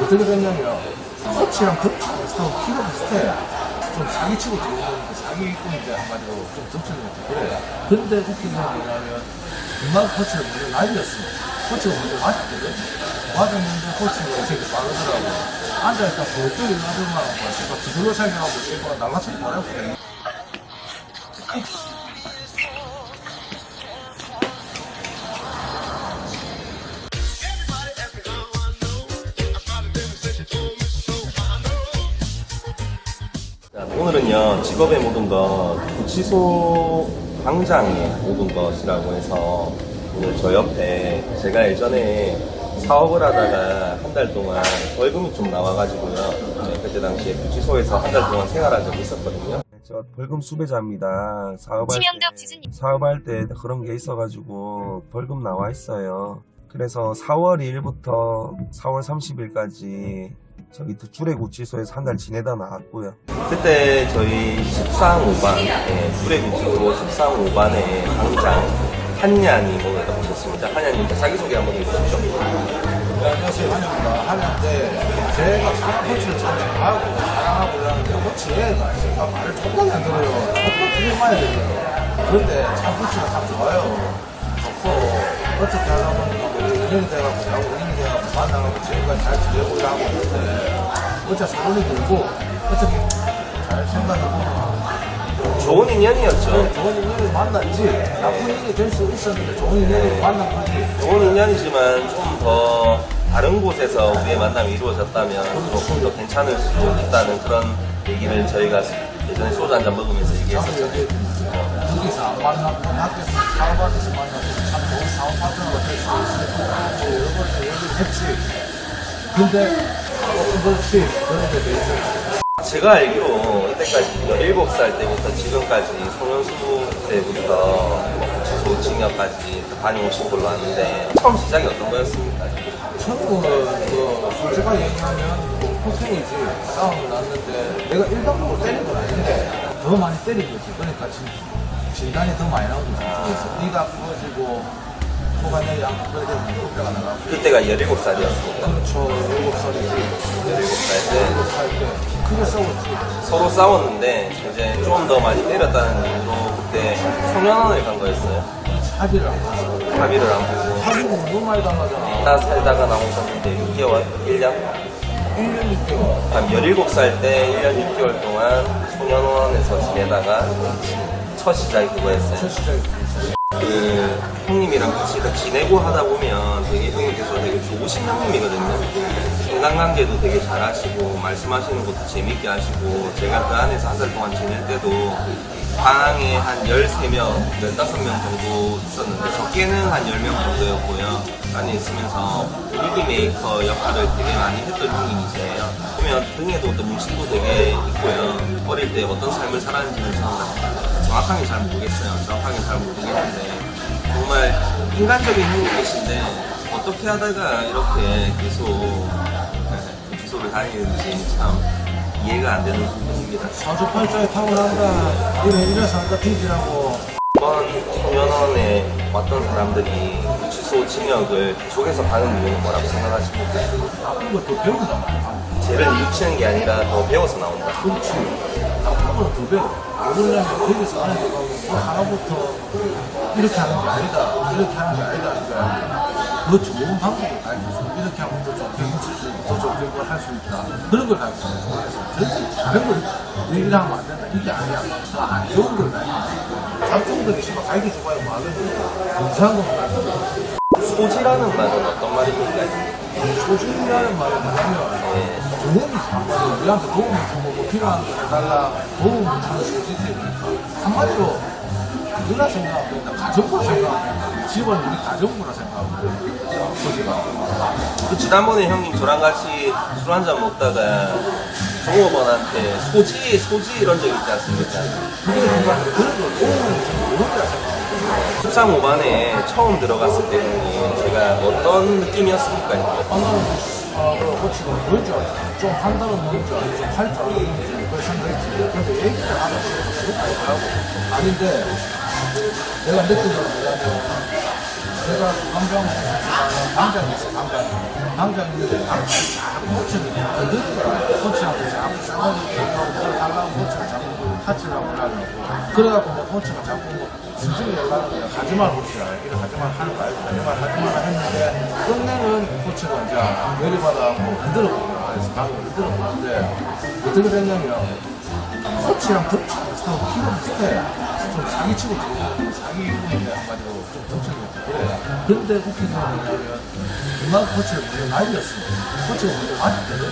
어떻게 됐냐면 코치랑 겹치고 비슷하고 키가 비슷해. 좀 사기치고 들어오는 거 사기꾼 이제 한마디로 좀 겹치는 것 그래. 근데 웃긴 건 뭐냐면 중간 코치가 먼저 나이였어 코치가 먼저 맞았거든. 맞았는데 코치가 되게 빠르더라고. 앉아있다 볼줄이 나더만 씨발 두들러 살려하고 날라치고 말했거든 오늘은요 직업의 모든 것 구치소 광장의 모든 것이라고 해서 오늘 저 옆에 제가 예전에 사업을 하다가 한 달 동안 벌금이 좀 나와가지고요. 네, 그때 당시에 구치소에서 한 달 동안 생활한 적이 있었거든요. 저 벌금 수배자입니다. 사업할 때. 사업할 때 그런 게 있어가지고 벌금 나와 있어요. 그래서 4월 2일부터 4월 30일까지 저기 주례구치소에서 한 달 지내다 나왔고요. 그때 저희 13, 5반, 예, 주례구치소 13, 5반의 당장 한양이 모여다 오셨습니다. 한양님 자기소개 한번 해주십시오. 네, 안녕하세요 한입니다 하는데 제가 참 코치를 참 잘하고 사랑하고 그러는데 코치 애가 진짜 말을 존나 안 들어요 되게 많이 들어요 그런데 참 코치가 참 좋아요 좋고 어떻게 하다 보니까 뭐 인연이 돼가지고 야구 인연이 돼가지고 만나가지고 지금까지 잘 지내고자 하고 있는데 어째 소문이 들고 어떻게 잘 생각해보면 좋은 인연이었죠. 네, 좋은 인연을 만났지 나쁜 인연이 될 수 있었는데 좋은 인연을 만난 거지. 좋은 인연이지만 좀 더 다른 곳에서 우리의 만남이 이루어졌다면 조금 더 괜찮을 수도 있다는 그런 얘기를 저희가 예전에 소주 한 잔 먹으면서 얘기했었잖아요. 여기서 안 만나고 학교에서 사업하면서 만나서 참 좋은 사업 파트너가 될수 있을 것 같고 여러 번 얘기를 했지. 근데 있어 제가 알기로 이때까지 17살 때부터 지금까지 송현수 때부터 뭐 구치소 징역까지 다녀오신 걸로 아는데 처음 시작이 어떤 거였습니까? 처음은 그 솔직하게 얘기하면 뭐 폭행이지 싸움이 났는데 내가 일방적으로 때린 건 아닌데 더 많이 때린 거지 그러니까 진, 진단이 더 많이 거지 그래서 네가 부러지고 코가 내 양쪽 그렇게 무릎뼈가 나가고 그때가 17살이었습니다. 그렇죠 7살이지 17살 때 7살 때 크게 싸웠지 서로 싸웠는데 이제 좀더 많이 때렸다는 이유로 그때 소년원을 간 거였어요. 합의를 안 했어 합의를 안 보고 합의가 너무 많이 당하잖아 나 살다가 나오셨는데 6개월, 1년? 1년 6개월 한 17살 때 1년 6개월 동안 소년원에서 지내다가 첫 시작이 그거였어요. 첫 시작이 그 형님이랑 같이 지내고 하다 보면 되게 형님께서 되게 좋으신 형님이거든요. 인간관계도 되게 잘하시고 말씀하시는 것도 재밌게 하시고 제가 그 안에서 한 달 동안 지낼 때도 방에 한 13명, 15명 정도 있었는데 적게는 한 10명 정도였고요. 안에 있으면서 분위기 메이커 역할을 되게 많이 했던 형님이세요. 보면 등에도 또 문신도 되게 있고요. 어릴 때 어떤 삶을 살았는지는 저는 정확하게 잘 모르겠어요. 정확하게 잘 모르겠는데 정말 인간적인 형님이신데 어떻게 하다가 이렇게 계속 주소를 다니는지 참 이해가 안 되는 부분입니다. 사주팔자에 타고난다 이래 이래서 한다 뒤지라고 이번 소년원에 왔던 사람들이 주소 징역을 계속해서 가는 이유는 뭐라고 생각하십니까? 걸더 배운단 말이야 죄를 뉘우치는 게 아니라 더 배워서 나온다. 그렇지 나쁜 거는 더 배워 왜냐면 거기서 안에 뭐 하나부터 이렇게 하는 게 아니다. 이렇게 하는 게 아니다. 그러니까 더 좋은 방법을 가르쳐줘 이렇게 하면 더 좋게 묻힐 더 좋게 뭘할수 있다. 그런 걸 가르쳐줘 그래서 다른 걸 얘기를 하면 안 된다. 이게 아니야. 안 좋은 걸 가르쳐줘 잡종들이 씨발 갈기 좋아요 뭐 하겠지 이상한 건 가르쳐 줘 소지라는 말은 어떤 말입니까? 소중이라는 말이 뭐냐면 네. 도움이 참 우리한테 도움을 주고 뭐 필요한 거 해달라 도움을 주는 소지지 한마디로 누나 가족으로 생각하면 된다 집은 우리 생각하면 된다 소지가 그 지난번에 형님 저랑 같이 술 한잔 먹다가 종업원한테 소지, 소지 이런 적 있지 않습니까? 그게 뭔가 그런 걸 도움을 주는 거라 생각하면 13호반에 처음 들어갔을 때 제가 어떤 느낌이었습니까? 어, 그 코치가 그럴 줄 알았어 좀 한다는 먹을 줄 알았어 좀할 줄 알았지 그걸 생각했지 근데 얘기를 하다 보니까 그것까지 하고 아닌데 내가 느낀 건 뭐냐면 제가 방장 방장이 있어 방장이 방장이 있는데 방장이 자꾸 코치를 건드리더라 코치한테 자꾸 싸가지 달라고 코치를 자꾸 하고 하려고 그래갖고 내 코치가 자꾸 뭐 진지하게 연락을 그냥 가지마 코치라 이래 가지마 하는 거 알고 가지마 가지마 했는데 끝내는 코치가 이제 열이 받아갖고 흔들어 보더라 그래서 방금 흔들어 보는데 어떻게 됐냐면 코치랑 서로 키가 비슷해. 좀 사기치고 들어오고 사기꾼인데 한마디로 좀 덮치고 그래. 근데 웃긴 건 뭐냐면 그만 코치를 먼저 날렸어. 코치가 먼저 맞았거든.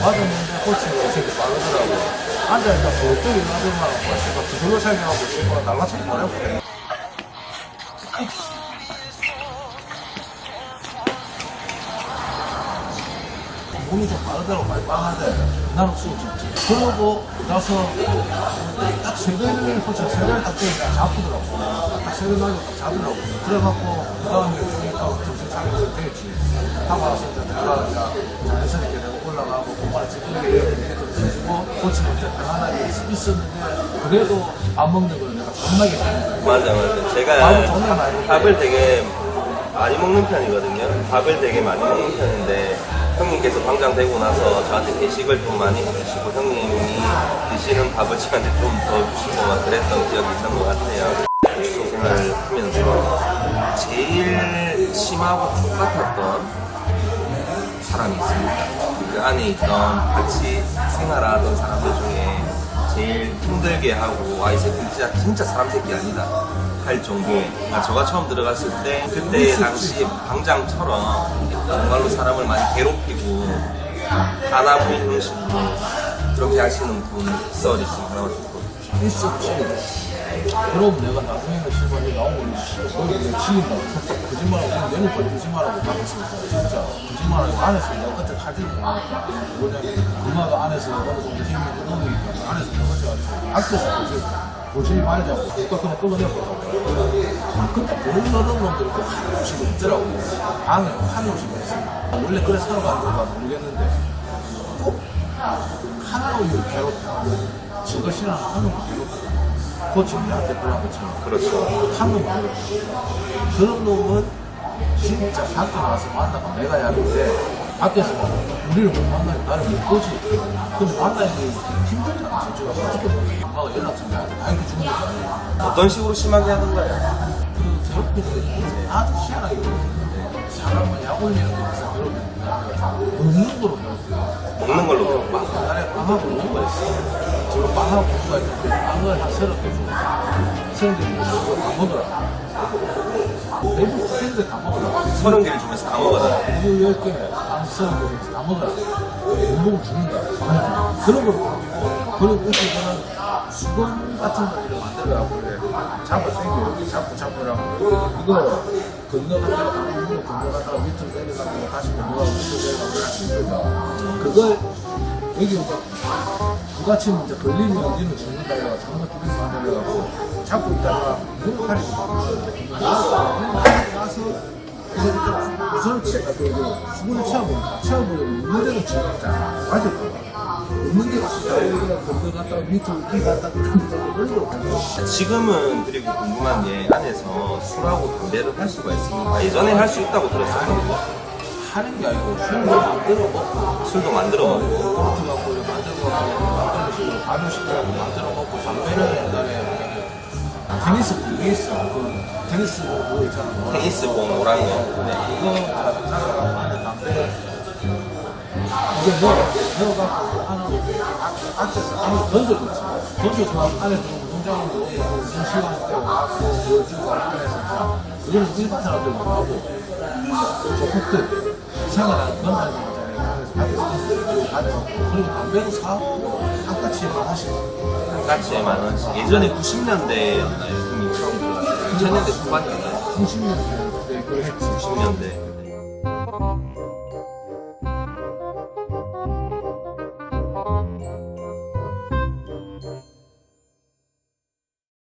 맞았는데 코치가 이 새끼 빠르더라고. 앉아있다 저쪽에 나들만 코치가 두들러 살려갖고 친구가 날라치고 보내고 몸이 좀 빠르더라고 많이 빠하대 나는 수업 줬지 그러고 나서 딱 세대를 포차 세대를 딱 되니까 잡히더라고. 딱 세대 나고 딱 잡으라고. 그래갖고 그 다음에 좀 있다가 정신 차리고 되겠지 하고 나서 이제 내가 이제 자연스럽게 내가 올라가고 공부를 찍는 게 이렇게 좀해 주고 코치는 이제 편안하게 있었는데 그래도 안 먹는 걸 내가 겁나게 잘했어 맞아 맞아. 제가 밥을 정말 많이 먹어요. 밥을 되게 많이 먹는 편이거든요. 밥을 되게 많이 먹는 편인데 형님께서 방장 되고 나서 저한테 대식을 좀 많이 해주시고 형님이 드시는 밥을 저한테 좀 더 주시고 막 그랬던 기억이 있는 것 같아요. 주소 생활을 하면서 제일 심하고 똑같았던 사람이 있습니다. 그 안에 있던 같이 생활하던 사람들 중에 제일 힘들게 하고 와이 새끼 진짜 진짜 사람 새끼 아니다 할 정도의 그러니까 제가 처음 들어갔을 때 그때 당시 방장처럼 정말로 사람을 많이 괴롭히고 하나 보이는 식으로 그렇게 하시는 분 썰이 있으면 하나만 듣고 있었지. 그럼 내가 나중에는 시간이 나오면 너를 내가 죽인다고 거짓말하고 내는 걸 거짓말하고 나갔으니까 진짜. 거짓말하고 안에서 내가 그때 가지고 나니까 뭐냐면 그마가 안에서 어느 정도 힘이 넘으니까 안에서 내가 가지고 앞에서 거짓 거짓 말자고 그러니까 그냥 끌어내버리고 근데 돈 넣는 놈들이 꼭 하나씩 있더라고. 방에 하나씩 있어. 원래 그래 살아가는 건가 모르겠는데. 꼭 하나로 이렇게 괴롭혀 저것이나 하나로 괴롭 혀 코치님한테 그런 것처럼 그렇죠. 한 놈은 괴롭혀 그런 놈은 진짜 밖에 나가서 만나고 내가 야는데 밖에서 우리를 못 만나면 나를 못 보지. 근데 만나기 힘들잖아 진짜 어떻게 보면. 엄마가 연락처 나한테 다 이렇게 주는 거 아니야. 어떤 식으로 심하게 하는 거예요? 그 괴롭히는 아주 희한하게 괴롭히는데 사람을 약 올리는 데서 괴롭히는 게 먹는 거로 괴롭혀 먹는 걸로. 빵, 나에 빵하고 먹는 거 있어. 빵하고 누가 있는데 빵을 한 서너 개 줘. 서너 개 주고 다 먹어라. 내부 스탠드 다 먹어라. 서른 개를 주면서 다 먹어라 우유 열 개, 빵 서너 개 주면서 다 먹어라. 못 먹으면 죽는다. 그런 걸 그리고 이렇게 저는 수건 같은 거 이렇게 만들어갖고. 잡아 당겨 이렇게 잡고 잡으라고. 이거 건너갔다가 다 먹고 건너갔다가 밑으로 내려가고 다시 건너가고 밑으로 내려가고. 그걸 여기 이제 부가침 이제 걸리면 우리는 죽는다 해가 정말 두개 만들어갖고 잡고 있다가 무릎팔이 나서 그래서 이제 우선을 취, 아, 그, 그, 수분을 채워보니까 채워보려고 있는 데는 지웠잖아 맞을까봐 없는 진짜 여기가 건너갔다가 밑으로 이 갔다가 건너갔다가 지금은 그리고 궁금한 게 안에서 술하고 담배를 할 수가 있습니다 예전에 할 수 있다고 들었었거든 요 하는 게 아니고 술을 만들어 먹고 술도 만들어 먹고 코트 갖고 이렇게 만들고 만드는 식으로 발효시키고 만들어 먹고 담배는 옛날에 그 테니스 그게 있어. 그 테니스 뭐 있잖아. 테니스 공거 네. 그거 자가 안에 담배. 이게 넣어 넣어갖고 안으로 앞에서 안으로 던져줬지. 던져서 안에 들어오고 농장으로 들어오고 무슨 시간 때 와갖고 뭐 주고 안에서 그거는 일반 사람들 못하고. 저 코트 그런 사람들 있잖아요 그래서 밖에서 가져갖고 그리고 담배도 사고 한까치 하나씩 같이 만 원씩. 예전에 90년대였나요? 형님 처음 들어갔어요 2000년대. 초반이었나요? 90년대. 그걸 했지 90년대